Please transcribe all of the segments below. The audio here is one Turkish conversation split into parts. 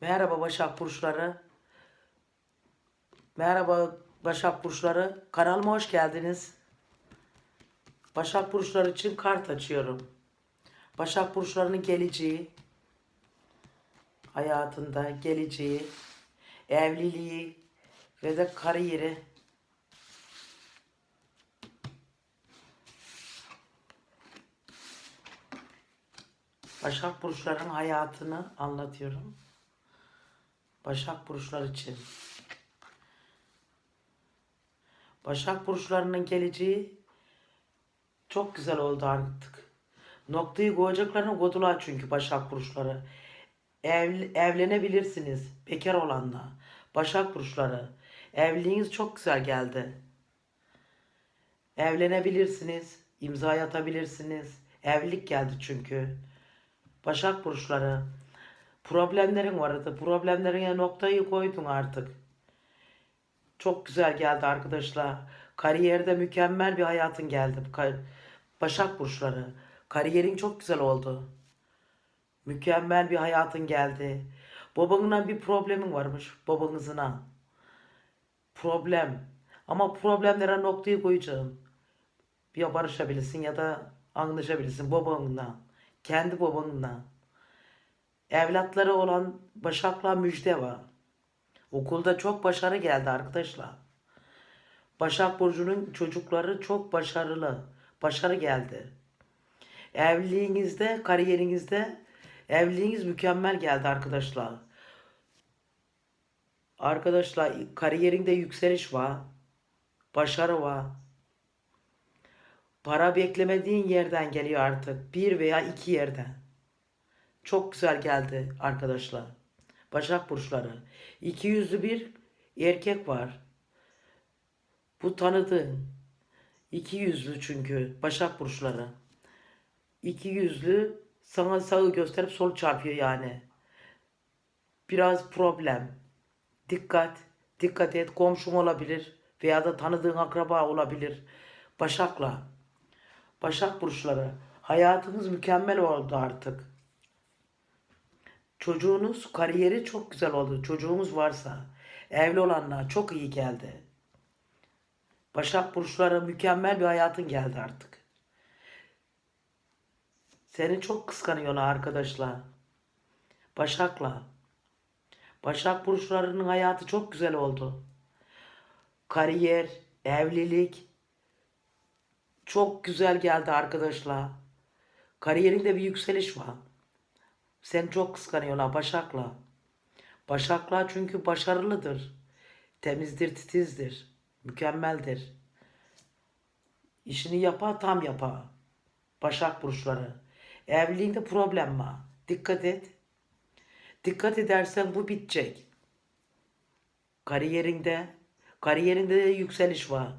Merhaba Başak Burçları. Merhaba Başak Burçları. Kanalıma hoş geldiniz. Başak Burçları için kart açıyorum. Başak Burçlarının geleceği, hayatında geleceği, evliliği ve de kariyeri. Başak Burçlarının hayatını anlatıyorum. Başak Burçlar için. Başak Burçlarının geleceği çok güzel oldu artık. Noktayı koyacaklarını koydular çünkü Başak Burçları. Ev, evlenebilirsiniz bekar olanla. Başak Burçları. Evliliğiniz çok güzel geldi. Evlenebilirsiniz. imza atabilirsiniz. Evlilik geldi çünkü. Başak Burçları. Problemlerin vardı. Problemlerine noktayı koydun artık. Çok güzel geldi arkadaşlar. Kariyerde mükemmel bir hayatın geldi. Başak Burçları. Kariyerin çok güzel oldu. Mükemmel bir hayatın geldi. Babanla bir problemin varmış. Babanızına. Problem. Ama problemlere noktayı koyacaksın. Ya barışabilirsin ya da anlaşabilirsin babanla. Kendi babanla. Evlatları olan Başak'la müjde var. Okulda çok başarı geldi arkadaşlar. Başak Burcu'nun çocukları çok başarılı. Başarı geldi. Evliliğinizde, kariyerinizde evliliğiniz mükemmel geldi arkadaşlar. Arkadaşlar kariyerinde yükseliş var. Başarı var. Para beklemediğin yerden geliyor artık. Bir veya iki yerden. Çok güzel geldi arkadaşlar. Başak burçları. İki yüzlü bir erkek var. Bu tanıdığın. İki yüzlü çünkü Başak burçları. İki yüzlü sana sağı gösterip sol çarpıyor yani. Biraz problem. Dikkat. Dikkat et. Komşun olabilir. Veya da tanıdığın akraba olabilir. Başak'la. Başak burçları. Hayatınız mükemmel oldu artık. Çocuğunuz kariyeri çok güzel oldu. Çocuğunuz varsa evli olanlar çok iyi geldi. Başak burçları mükemmel bir hayatın geldi artık. Seni çok kıskanıyorlar arkadaşlar. Başak'la. Başak burçlarının hayatı çok güzel oldu. Kariyer, evlilik çok güzel geldi arkadaşlar. Kariyerinde bir yükseliş var. Sen çok kıskanıyorlar Başak'la. Başak'la çünkü başarılıdır. Temizdir, titizdir. Mükemmeldir. İşini yapa, tam yapa. Başak burçları. Evliliğinde problem var. Dikkat et. Dikkat edersen bu bitecek. Kariyerinde, kariyerinde de yükseliş var.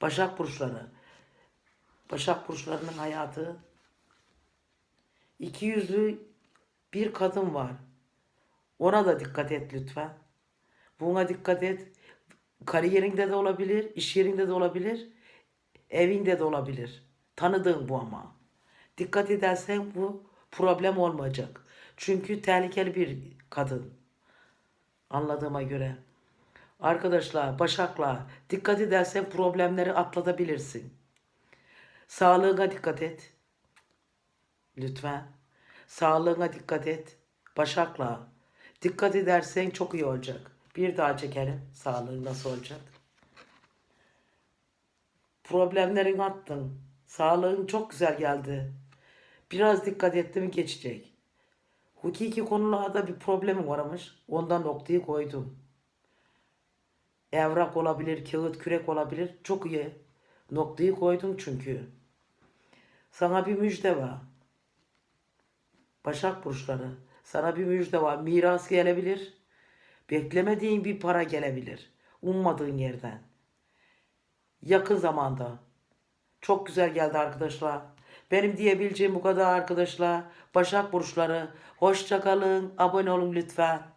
Başak burçları. Başak burçlarının hayatı iki yüzlü bir kadın var. Ona da dikkat et lütfen. Buna dikkat et. Kariyerinde de olabilir, iş yerinde de olabilir, evinde de olabilir. Tanıdığın bu ama. Dikkat edersen bu problem olmayacak. Çünkü tehlikeli bir kadın. Anladığıma göre. Arkadaşlar, Başak'la dikkat edersen problemleri atlatabilirsin. Sağlığına dikkat et. Lütfen. Sağlığına dikkat et. Başak'la. Dikkat edersen çok iyi olacak. Bir daha çekelim. Sağlığın nasıl olacak? Problemlerin attın. Sağlığın çok güzel geldi. Biraz dikkat etti mi geçecek. Hukuki konularda bir problemim varmış. Ondan noktayı koydum. Evrak olabilir, kağıt, kürek olabilir. Çok iyi. Noktayı koydum çünkü. Sana bir müjde var. Başak burçları. Sana bir müjde var. Miras gelebilir. Beklemediğin bir para gelebilir. Ummadığın yerden. Yakın zamanda. Çok güzel geldi arkadaşlar. Benim diyebileceğim bu kadar arkadaşlar. Başak burçları. Hoşça kalın. Abone olun lütfen.